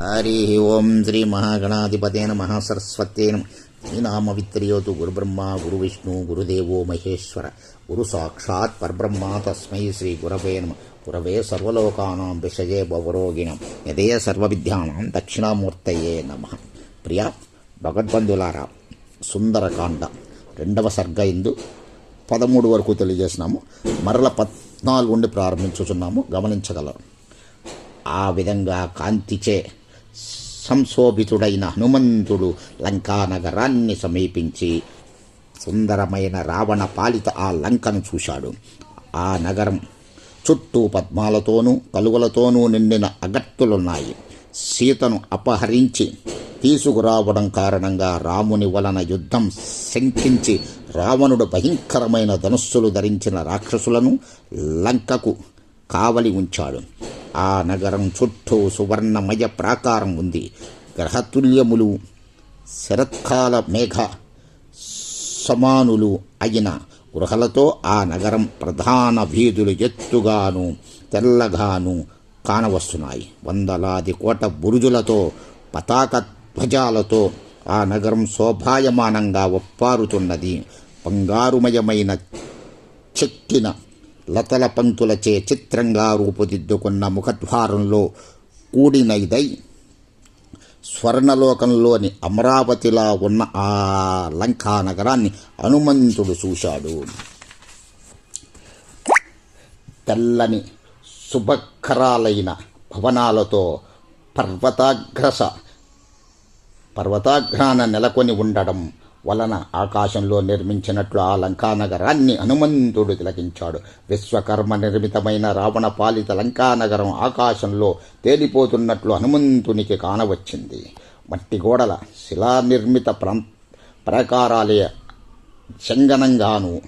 హరి ఓం శ్రీ మహాగణాధిపతే నమ సరస్వతే నమ శ్రీనామ విత్రియోతు గురుబ్రహ్మ గురు విష్ణు గురుదేవో మహేశ్వర గురు సాక్షాత్ పరబ్రహ్మ తస్మై శ్రీ గురవే నమ. గురవే సర్వలోకానాం విషయే భవరోగిణం యదే సర్వవిద్యానాం దక్షిణామూర్తయే నమ. ప్రియ భగవద్బంధులారా సుందరకాండ రెండవ సర్గ ఇందు పదమూడు వరకు తెలియజేసినాము. మరల పద్నాలుగు నుండి ప్రారంభించుచున్నాము. గమనించగలరు. ఆ విధంగా కాంతిచే సంశోభితుడైన హనుమంతుడు లంకా నగరాన్ని సమీపించి సుందరమైన రావణ పాలిత ఆ లంకను చూశాడు. ఆ నగరం చుట్టూ పద్మాలతోనూ కలువలతోనూ నిండిన అగట్టులున్నాయి సీతను అపహరించి తీసుకురావడం కారణంగా రాముని వలన యుద్ధం శంకించి రావణుడు భయంకరమైన ధనుస్సులు ధరించిన రాక్షసులను లంకకు కావలి ఉంచాడు. ఆ నగరం చుట్టూ సువర్ణమయ ప్రాకారం ఉంది. గ్రహతుల్యములు శరత్కాల మేఘ సమానులు అయిన గృహలతో ఆ నగరం ప్రధాన వీధులు ఎత్తుగాను తెల్లగాను కానవస్తున్నాయి. వందలాది కోట బురుజులతో పతాక ధ్వజాలతో ఆ నగరం శోభాయమానంగా ఒప్పారుతున్నది. బంగారుమయమైన చెక్కిన లతల పంక్తులచే చిత్రంగా రూపుదిద్దుకున్న ముఖద్వారంలో కూడినదై స్వర్ణలోకంలోని అమరావతిలా ఉన్న ఆ లంకా నగరాన్ని హనుమంతుడు చూశాడు. తెల్లని శుభకరాలైన భవనాలతో పర్వతాగ్రస పర్వతాగ్రాన నెలకొని ఉండడం వలన ఆకాశంలో నిర్మించినట్లు ఆ లంకానగరాన్ని హనుమంతుడు తిలకించాడు. విశ్వకర్మ నిర్మితమైన రావణ పాలిత లంకానగరం ఆకాశంలో తేలిపోతున్నట్లు హనుమంతునికి కానవచ్చింది. మట్టి గోడల శిలానిర్మిత ప్రాం ప్రాకారాలే శంగనంగాను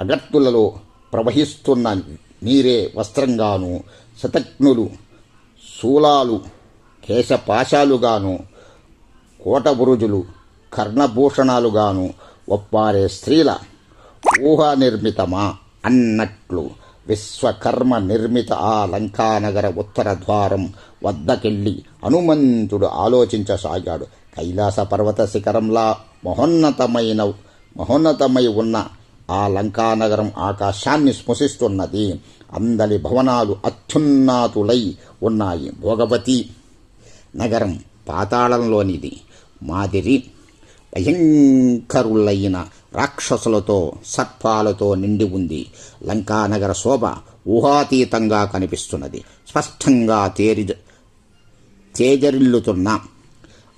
అగట్టులలో ప్రవహిస్తున్న నీరే వస్త్రంగాను శతజ్ఞులు శూలాలు కేశపాశాలుగాను కోటబురుజులు కర్ణభూషణాలుగాను ఒప్పారే స్త్రీల ఊహా నిర్మితమా అన్నట్లు విశ్వకర్మ నిర్మిత ఆ లంకానగర ఉత్తర ద్వారం వద్దకెళ్ళి హనుమంతుడు ఆలోచించసాగాడు. కైలాస పర్వత శిఖరంలా మహోన్నతమైన మహోన్నతమై ఉన్న ఆ లంకానగరం ఆకాశాన్ని స్పృశిస్తున్నది. అందలి భవనాలు అత్యున్నాతులై ఉన్నాయి. భోగవతి నగరం పాతాళంలోనిది. మాదిరి భయంకరులైన రాక్షసులతో సర్పాలతో నిండి ఉంది. లంకానగర శోభ ఊహాతీతంగా కనిపిస్తున్నది. స్పష్టంగా తేరి తేజరిల్లుతున్న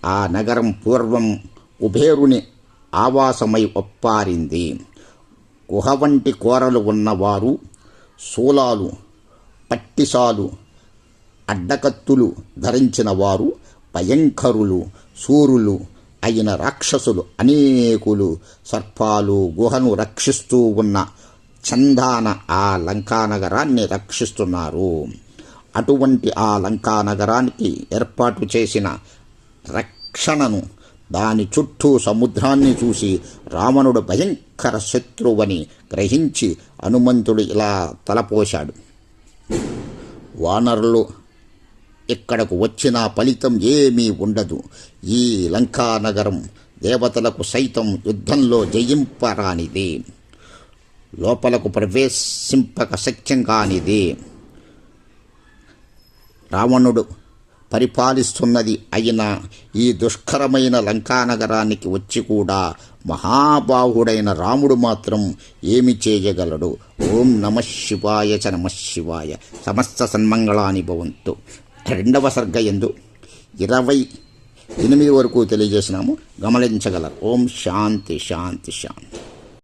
ఆ నగరం పూర్వం కుబేరుని ఆవాసమై ఒప్పారింది. గుహ వంటి కోరలు ఉన్నవారు శూలాలు పట్టిసాలు అడ్డకత్తులు ధరించిన వారు భయంకరులు సూరులు అయిన రాక్షసులు అనేకులు సర్పాలు గుహను రక్షిస్తూ ఉన్న చందాన ఆ లంకానగరాన్ని రక్షిస్తున్నారు. అటువంటి ఆ లంకానగరానికి ఏర్పాటు చేసిన రక్షణను దాని చుట్టూ సముద్రాన్ని చూసి రావణుడు భయంకర శత్రువని గ్రహించి హనుమంతుడు ఇలా తలపోశాడు. వానరులు ఇక్కడకు వచ్చిన ఫలితం ఏమీ ఉండదు. ఈ లంకానగరం దేవతలకు సైతం యుద్ధంలో జయింపరానిది. లోపలకు ప్రవేశింపక సత్యం కానిది రావణుడు పరిపాలిస్తున్నది అయిన ఈ దుష్కరమైన లంకానగరానికి వచ్చి కూడా మహాబాహుడైన రాముడు మాత్రం ఏమి చేయగలడు? ఓం నమ శివాయ చ నమ శివాయ. సమస్త సన్మంగళాని భవంతు. రెండవ సర్గ ఎందు ఇరవై ఎనిమిది వరకు తెలియజేసినాము. గమనించగలరు. ఓం శాంతి శాంతి శాంతి.